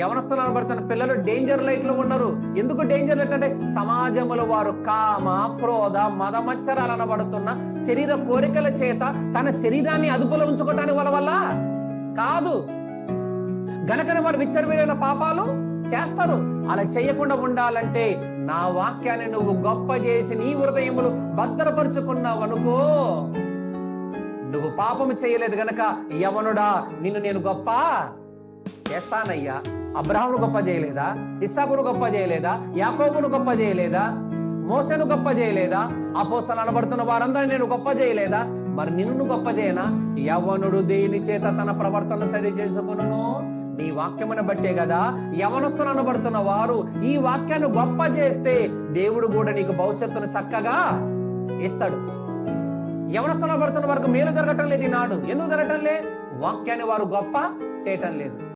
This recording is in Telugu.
యవనస్తులు అనబడుతున్న పిల్లలు డేంజర్ లైట్లో ఉన్నారు. ఎందుకు డేంజర్ లైట్ అంటే సమాజంలో వారు కామ క్రోధ మదమచ్చరాలు అనబడుతున్న శరీర కోరికల చేత తన శరీరాన్ని అదుపులో ఉంచుకోవటానికి వాళ్ళ వల్ల కాదు. గనకనే వారు విచ్చరమైన పాపాలు చేస్తారు. అలా చేయకుండా ఉండాలంటే నా వాక్యాన్ని నువ్వు గొప్ప చేసి నీ హృదయములు భద్రపరుచుకున్నావు అనుకో. నువ్వు పాపము చేయలేదు గనక యవనుడా నిన్ను నేను గొప్ప చేస్తానయ్యా అబ్రహామును గొప్ప చేయలేదా? ఇస్సాకును గొప్ప చేయలేదా? యాకోబును గొప్ప చేయలేదా? మోసను గొప్ప చేయలేదా? అపోసలు అనబడుతున్న వారందరినీ నేను గొప్ప చేయలేదా? మరి నిన్ను గొప్ప చేయనా? యవనుడు దేని చేత తన ప్రవర్తన చర్య చేసుకును నీ వాక్యమును బట్టే కదా యవనస్తులు అనబడుతున్న వారు ఈ వాక్యాన్ని గొప్ప చేస్తే దేవుడు కూడా నీకు భవిష్యత్తును చక్కగా ఇస్తాడు. యవనస్తులు అనబడుతున్న వారికి మేలు జరగటం లేదు ఈనాడు. ఎందుకు జరగటం లే? వాక్యాన్ని వారు గొప్ప చేయటం లేదు.